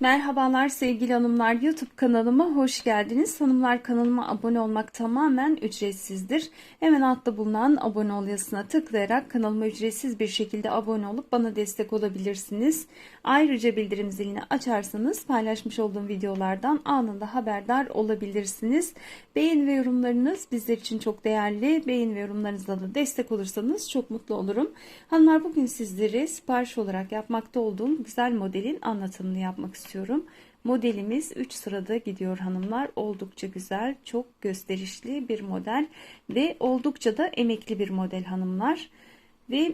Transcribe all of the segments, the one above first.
Merhabalar sevgili hanımlar YouTube kanalıma hoş geldiniz. Hanımlar kanalıma abone olmak tamamen ücretsizdir. Hemen altta bulunan abone ol yazısına tıklayarak kanalıma ücretsiz bir şekilde abone olup bana destek olabilirsiniz. Ayrıca bildirim zilini açarsanız paylaşmış olduğum videolardan anında haberdar olabilirsiniz. Beğeni ve yorumlarınız bizler için çok değerli. Beğeni ve yorumlarınızla da destek olursanız çok mutlu olurum. Hanımlar bugün sizlere sipariş olarak yapmakta olduğum güzel modelin anlatımını yapmak istiyorum istiyorum. Modelimiz 3 sırada gidiyor hanımlar. Oldukça güzel, çok gösterişli bir model ve oldukça da emekli bir model hanımlar. Ve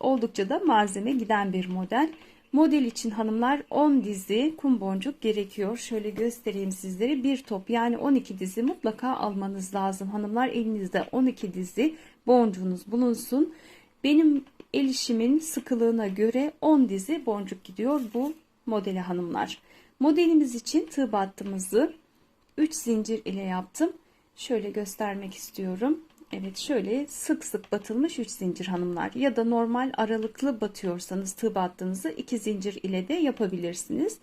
oldukça da malzeme giden bir model. Model için hanımlar 10 dizi kum boncuk gerekiyor. Şöyle göstereyim sizlere. Bir top yani 12 dizi mutlaka almanız lazım. Hanımlar elinizde 12 dizi boncuğunuz bulunsun. Benim el işimin sıkılığına göre 10 dizi boncuk gidiyor bu modeli hanımlar. Modelimiz için tığ battımızı 3 zincir ile yaptım. Şöyle göstermek istiyorum. Evet şöyle sık sık batılmış 3 zincir hanımlar ya da normal aralıklı batıyorsanız tığ battığınızı 2 zincir ile de yapabilirsiniz.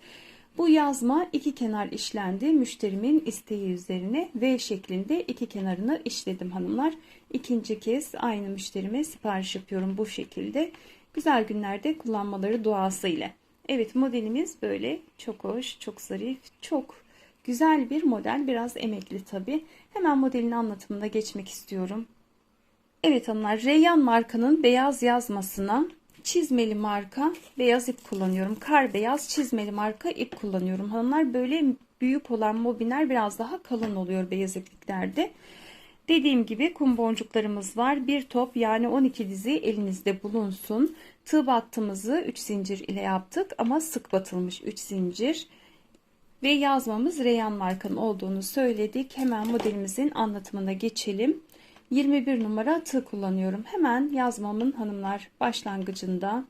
Bu yazma iki kenar işlendi. Müşterimin isteği üzerine V şeklinde iki kenarını işledim hanımlar. İkinci kez aynı müşterime sipariş yapıyorum bu şekilde. Güzel günlerde kullanmaları duası. Evet modelimiz böyle çok hoş, çok zarif, çok güzel bir model. Biraz emekli tabi. Hemen modelin anlatımına geçmek istiyorum. Evet hanımlar Reyyan markanın beyaz yazmasına çizmeli marka beyaz ip kullanıyorum. Kar beyaz çizmeli marka ip kullanıyorum. Hanımlar böyle büyük olan mobinler biraz daha kalın oluyor beyaz ipliklerde. Dediğim gibi kum boncuklarımız var. Bir top yani 12 dizi elinizde bulunsun. Tığ battığımızı 3 zincir ile yaptık ama sık batılmış 3 zincir. Ve yazmamız Reyhan markanın olduğunu söyledik. Hemen modelimizin anlatımına geçelim. 21 numara tığ kullanıyorum. Hemen yazmamın hanımlar başlangıcında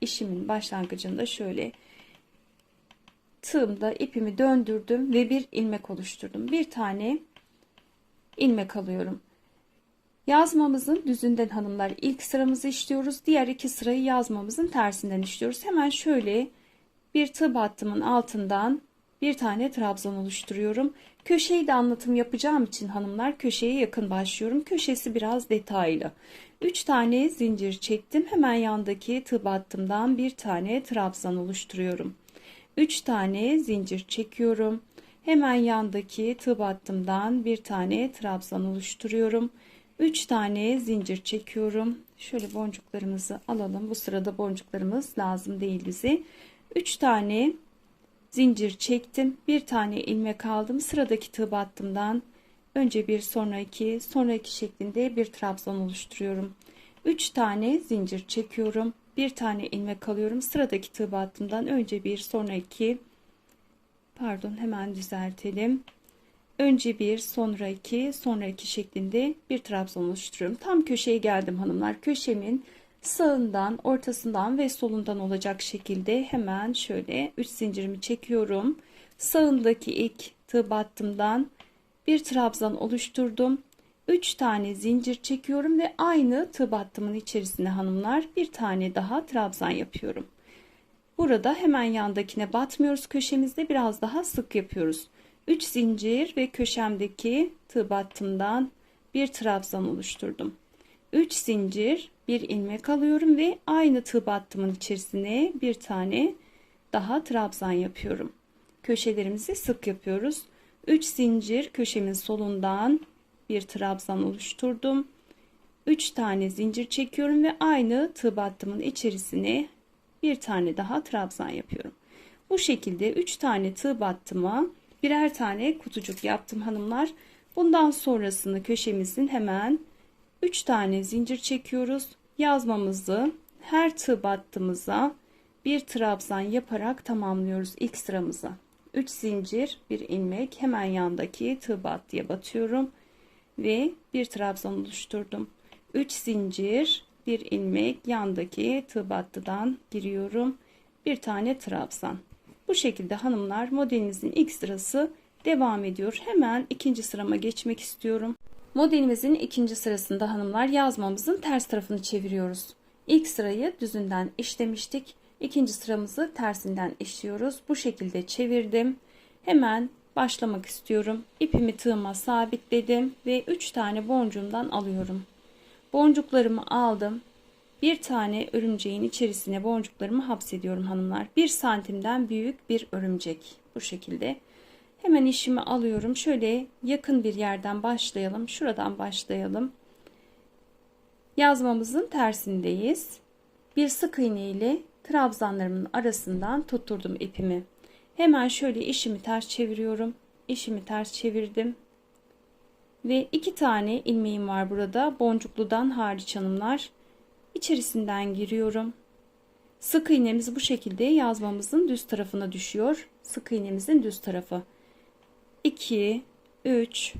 işimin başlangıcında şöyle tığımda ipimi döndürdüm ve bir ilmek oluşturdum. Bir tane ilmek alıyorum. Yazmamızın düzünden hanımlar ilk sıramızı işliyoruz. Diğer iki sırayı yazmamızın tersinden işliyoruz. Hemen şöyle bir tığ battımın altından bir tane trabzan oluşturuyorum. Köşeyi de anlatım yapacağım için hanımlar köşeye yakın başlıyorum. Köşesi biraz detaylı. 3 tane zincir çektim. Hemen yandaki tığ battımdan bir tane trabzan oluşturuyorum. 3 tane zincir çekiyorum. Hemen yandaki tığ battımdan bir tane trabzan oluşturuyorum. 3 tane zincir çekiyorum. Şöyle boncuklarımızı alalım. Bu sırada boncuklarımız lazım değil bize. 3 tane zincir çektim. Bir tane ilmek aldım. Sıradaki tığ battımdan önce bir sonra iki sonra iki şeklinde bir trabzan oluşturuyorum. 3 tane zincir çekiyorum. Bir tane ilmek alıyorum. Sıradaki tığ battımdan önce bir sonra iki pardon hemen düzeltelim. Önce bir, sonra iki, sonra iki şeklinde bir trabzan oluşturuyorum. Tam köşeye geldim hanımlar. Köşemin sağından, ortasından ve solundan olacak şekilde hemen şöyle 3 zincirimi çekiyorum. Sağındaki ilk tığ battımdan bir trabzan oluşturdum. 3 tane zincir çekiyorum ve aynı tığ battımın içerisine hanımlar bir tane daha trabzan yapıyorum. Burada hemen yandakine batmıyoruz köşemizde biraz daha sık yapıyoruz. 3 zincir ve köşemdeki tığ battımdan bir trabzan oluşturdum. 3 zincir bir ilmek alıyorum ve aynı tığ battımın içerisine bir tane daha trabzan yapıyorum. Köşelerimizi sık yapıyoruz. 3 zincir köşemin solundan bir trabzan oluşturdum. 3 tane zincir çekiyorum ve aynı tığ battımın içerisine bir tane daha trabzan yapıyorum. Bu şekilde 3 tane tığ battıma birer tane kutucuk yaptım hanımlar. Bundan sonrasını köşemizin hemen 3 tane zincir çekiyoruz. Yazmamızı her tığ battığımıza bir trabzan yaparak tamamlıyoruz ilk sıramızı. 3 zincir, bir ilmek hemen yandaki tığ battıya batıyorum ve bir trabzan oluşturdum. 3 zincir, bir ilmek yandaki tığ battıdan giriyorum. Bir tane trabzan. Bu şekilde hanımlar modelimizin ilk sırası devam ediyor. Hemen ikinci sırama geçmek istiyorum. Modelimizin ikinci sırasında hanımlar yazmamızın ters tarafını çeviriyoruz. İlk sırayı düzünden işlemiştik. İkinci sıramızı tersinden işliyoruz. Bu şekilde çevirdim. Hemen başlamak istiyorum. İpimi tığıma sabitledim ve 3 tane boncuğumdan alıyorum. Boncuklarımı aldım. Bir tane örümceğin içerisine boncuklarımı hapsediyorum hanımlar. 1 santimden büyük bir örümcek. Bu şekilde. Hemen işimi alıyorum. Şöyle yakın bir yerden başlayalım. Şuradan başlayalım. Yazmamızın tersindeyiz. Bir sık iğne ile trabzanlarımın arasından tutturdum ipimi. Hemen şöyle işimi ters çeviriyorum. İşimi ters çevirdim. Ve iki tane ilmeğim var burada. Boncukludan hariç hanımlar. İçerisinden giriyorum. Sık iğnemiz bu şekilde yazmamızın düz tarafına düşüyor. Sık iğnemizin düz tarafı. 2, 3,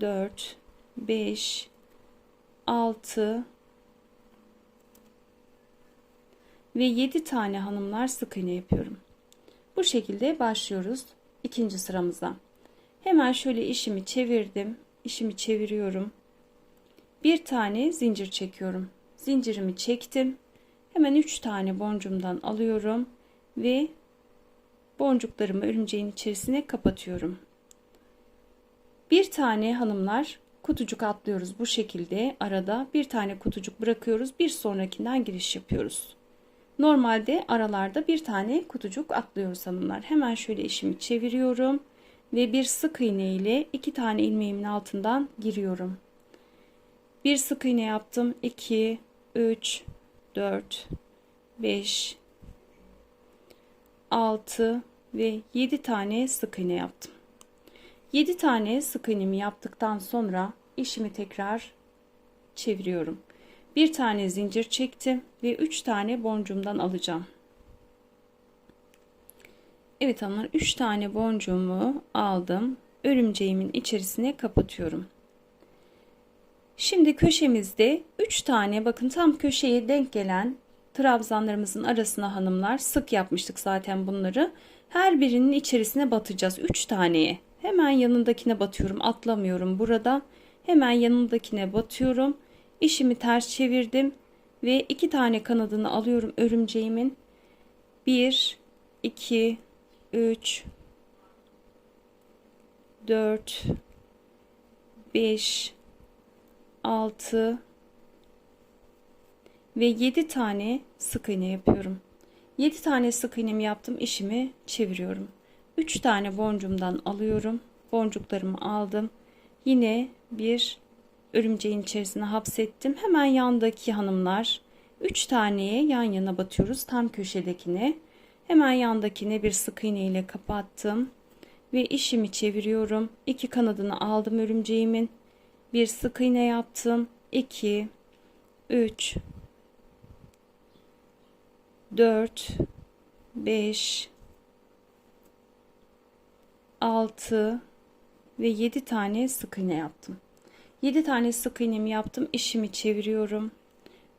4, 5, 6 ve 7 tane hanımlar sık iğne yapıyorum. Bu şekilde başlıyoruz ikinci sıramıza. Hemen şöyle işimi çevirdim. İşimi çeviriyorum. Bir tane zincir çekiyorum. Zincirimi çektim. Hemen 3 tane boncumdan alıyorum ve boncuklarımı örümceğin içerisine kapatıyorum. Bir tane hanımlar kutucuk atlıyoruz bu şekilde arada bir tane kutucuk bırakıyoruz bir sonrakinden giriş yapıyoruz. Normalde aralarda bir tane kutucuk atlıyoruz hanımlar. Hemen şöyle işimi çeviriyorum ve bir sık iğne ile iki tane ilmeğimin altından giriyorum. Bir sık iğne yaptım. 2 3 4 5 6 ve 7 tane sık iğne yaptım. 7 tane sık iğnemi yaptıktan sonra işimi tekrar çeviriyorum. Bir tane zincir çektim ve 3 tane boncuğumdan alacağım. Evet hanımlar 3 tane boncuğumu aldım. Örümceğimin içerisine kapatıyorum. Şimdi köşemizde 3 tane bakın tam köşeye denk gelen trabzanlarımızın arasına hanımlar sık yapmıştık zaten bunları. Her birinin içerisine batacağız 3 taneye. Hemen yanındakine batıyorum atlamıyorum burada. Hemen yanındakine batıyorum. İşimi ters çevirdim ve iki tane kanadını alıyorum örümceğimin. 1 2 3 4 5 6 ve 7 tane sık iğne yapıyorum. 7 tane sık iğnemi yaptım. işimi çeviriyorum. 3 tane boncumdan alıyorum. Boncuklarımı aldım. Yine bir örümceğin içerisine hapsettim. Hemen yandaki hanımlar 3 taneye yan yana batıyoruz. Tam köşedekine. Hemen yandakine bir sık iğne ile kapattım. Ve işimi çeviriyorum. İki kanadını aldım örümceğimin. Bir sık iğne yaptım. 2 3 4 5 6 ve 7 tane sık iğne yaptım. 7 tane sık iğnemi yaptım. İşimi çeviriyorum.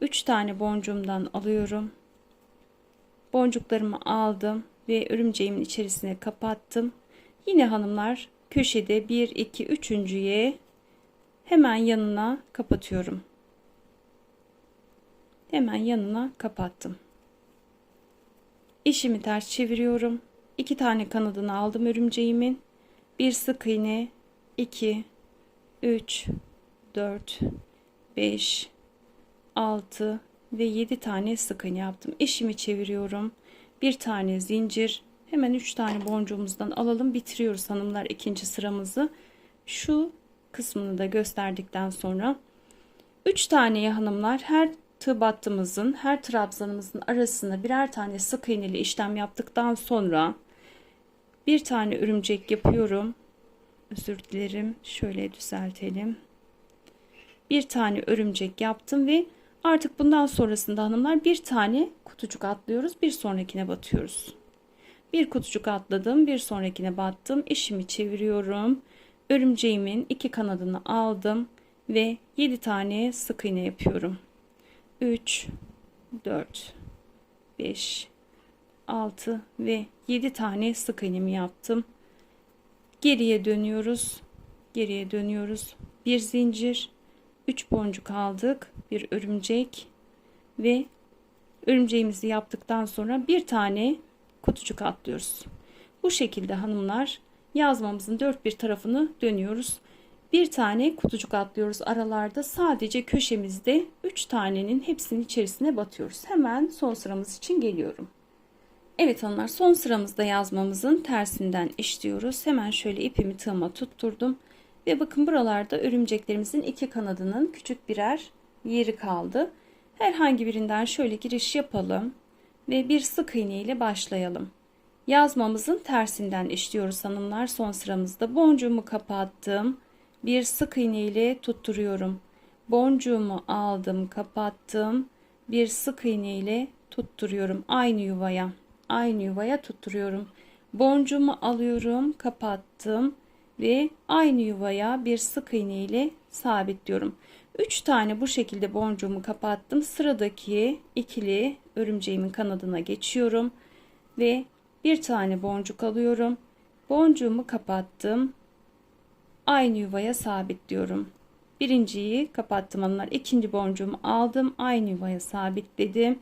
3 tane boncuğumdan alıyorum. Boncuklarımı aldım ve örümceğimin içerisine kapattım. Yine hanımlar köşede 1 2 3.'ye hemen yanına kapatıyorum. Hemen yanına kapattım. İşimi ters çeviriyorum. 2 tane kanadını aldım örümceğimin. Bir sık iğne 2 3 4 5 6 ve 7 tane sık yaptım. İşimi çeviriyorum. Bir tane zincir. Hemen 3 tane boncuğumuzdan alalım. Bitiriyoruz hanımlar ikinci sıramızı. Şu kısmını da gösterdikten sonra 3 taneye hanımlar her tığ battımızın her trabzanımızın arasına birer tane sık iğneli işlem yaptıktan sonra bir tane örümcek yapıyorum. Özür dilerim. Şöyle düzeltelim bir tane örümcek yaptım ve artık bundan sonrasında hanımlar bir tane kutucuk atlıyoruz bir sonrakine batıyoruz. Bir kutucuk atladım bir sonrakine battım. İşimi çeviriyorum. Örümceğimin iki kanadını aldım ve 7 tane sık iğne yapıyorum. 3 4 5 6 ve 7 tane sık iğnemi yaptım. Geriye dönüyoruz geriye dönüyoruz. Bir zincir 3 boncuk aldık. Bir örümcek ve örümceğimizi yaptıktan sonra bir tane kutucuk atlıyoruz. Bu şekilde hanımlar yazmamızın dört bir tarafını dönüyoruz. Bir tane kutucuk atlıyoruz aralarda sadece köşemizde 3 tanenin hepsinin içerisine batıyoruz. Hemen son sıramız için geliyorum. Evet hanımlar son sıramızda yazmamızın tersinden işliyoruz. Hemen şöyle ipimi tığıma tutturdum. Ve bakın buralarda örümceklerimizin iki kanadının küçük birer yeri kaldı. Herhangi birinden şöyle giriş yapalım ve bir sık iğne ile başlayalım. Yazmamızın tersinden işliyoruz hanımlar. Son sıramızda boncuğumu kapattım. Bir sık iğne ile tutturuyorum. Boncuğumu aldım, kapattım. Bir sık iğne ile tutturuyorum aynı yuvaya. Aynı yuvaya tutturuyorum. Boncuğumu alıyorum, kapattım ve aynı yuvaya bir sık iğne ile sabitliyorum. 3 tane bu şekilde boncuğumu kapattım. Sıradaki ikili örümceğimin kanadına geçiyorum ve bir tane boncuk alıyorum. Boncuğumu kapattım. Aynı yuvaya sabitliyorum. Birinciyi kapattım hanımlar. İkinci boncuğumu aldım. Aynı yuvaya sabitledim.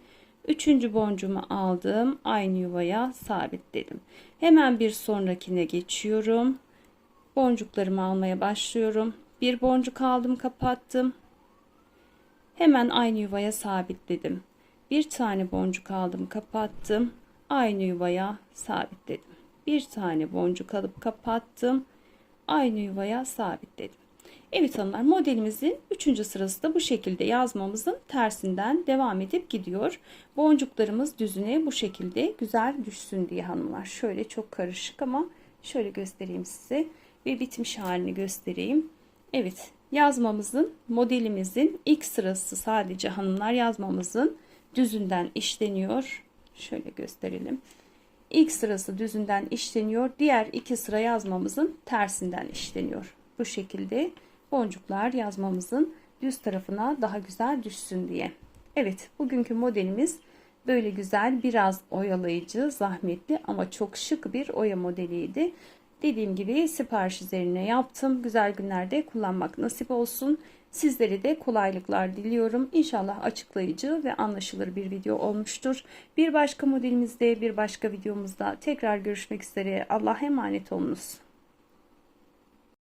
Üçüncü boncuğumu aldım. Aynı yuvaya sabitledim. Hemen bir sonrakine geçiyorum. Boncuklarımı almaya başlıyorum. Bir boncuk aldım kapattım. Hemen aynı yuvaya sabitledim. Bir tane boncuk aldım kapattım. Aynı yuvaya sabitledim. Bir tane boncuk alıp kapattım. Aynı yuvaya sabitledim. Evet hanımlar modelimizin 3. sırası da bu şekilde yazmamızın tersinden devam edip gidiyor. Boncuklarımız düzüne bu şekilde güzel düşsün diye hanımlar. Şöyle çok karışık ama şöyle göstereyim size ve bitmiş halini göstereyim. Evet yazmamızın modelimizin ilk sırası sadece hanımlar yazmamızın düzünden işleniyor. Şöyle gösterelim. İlk sırası düzünden işleniyor. Diğer iki sıra yazmamızın tersinden işleniyor. Bu şekilde boncuklar yazmamızın düz tarafına daha güzel düşsün diye. Evet bugünkü modelimiz böyle güzel biraz oyalayıcı zahmetli ama çok şık bir oya modeliydi. Dediğim gibi sipariş üzerine yaptım. Güzel günlerde kullanmak nasip olsun. Sizlere de kolaylıklar diliyorum. İnşallah açıklayıcı ve anlaşılır bir video olmuştur. Bir başka modelimizde, bir başka videomuzda tekrar görüşmek üzere. Allah'a emanet olunuz.